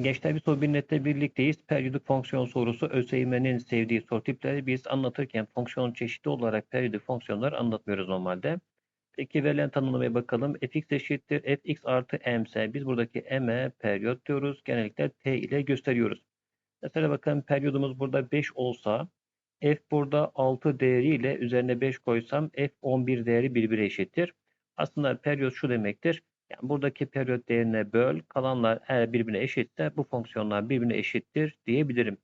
Gençler bir soru bir nette birlikteyiz. Periyodik fonksiyon sorusu ÖSYM'nin sevdiği soru tipleri. Biz anlatırken fonksiyon çeşidi olarak periyodik fonksiyonları anlatmıyoruz normalde. Peki verilen tanımlamaya bakalım. fx eşittir fx artı ms. Biz buradaki m'e periyot diyoruz. Genellikle t ile gösteriyoruz. Mesela bakın periyodumuz burada 5 olsa f burada 6 değeriyle üzerine 5 koysam f 11 değeri birbirine eşittir. Aslında periyot şu demektir. Yani buradaki periyot değerine böl, kalanlar eğer birbirine eşitse bu fonksiyonlar birbirine eşittir diyebilirim.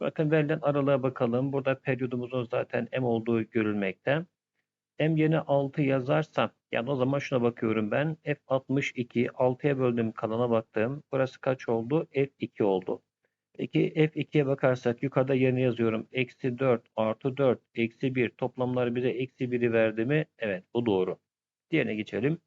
Bakın verilen aralığa bakalım. Burada periyodumuzun zaten m olduğu görülmekte. m yerine 6 yazarsam, yani o zaman şuna bakıyorum ben. f62, 6'ya böldüm kalana baktım. Burası kaç oldu? f2 oldu. Peki f2'ye bakarsak yukarıda yerine yazıyorum. Eksi 4 artı 4 eksi 1 toplamları bize eksi 1'i verdi mi? Evet bu doğru. Diğerine geçelim.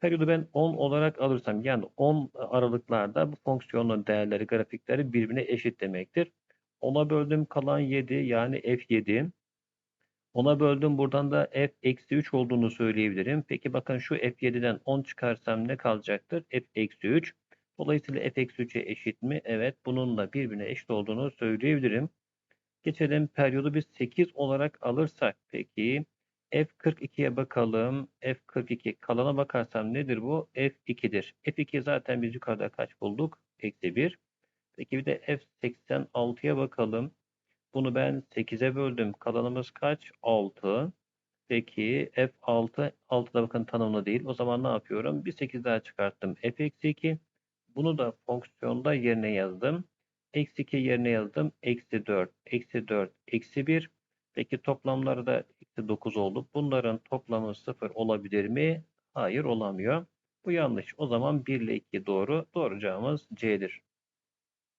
Periyodu ben 10 olarak alırsam yani 10 aralıklarda bu fonksiyonun değerleri, grafikleri birbirine eşit demektir. 10'a böldüm kalan 7 yani f7. 10'a böldüm buradan da f eksi 3 olduğunu söyleyebilirim. Peki bakın şu f7'den 10 çıkarsam ne kalacaktır? f eksi 3. Dolayısıyla f eksi 3'e eşit mi? Evet bununla birbirine eşit olduğunu söyleyebilirim. Geçelim periyodu biz 8 olarak alırsak peki F42'ye bakalım. F42 kalana bakarsam nedir bu? F2'dir. F2 zaten biz yukarıda kaç bulduk? Eksi 1. Peki bir de F86'ya bakalım. Bunu ben 8'e böldüm. Kalanımız kaç? 6. Peki F6, 6'da bakın tanımlı değil. O zaman ne yapıyorum? Bir 8 daha çıkarttım. F-2. Bunu da fonksiyonda yerine yazdım. Eksi 2 yerine yazdım. Eksi 4, eksi 4, eksi 1. Peki toplamları da eksi 9 oldu. Bunların toplamı 0 olabilir mi? Hayır olamıyor. Bu yanlış. O zaman 1 ile 2 doğru. Doğru cevabımız C'dir.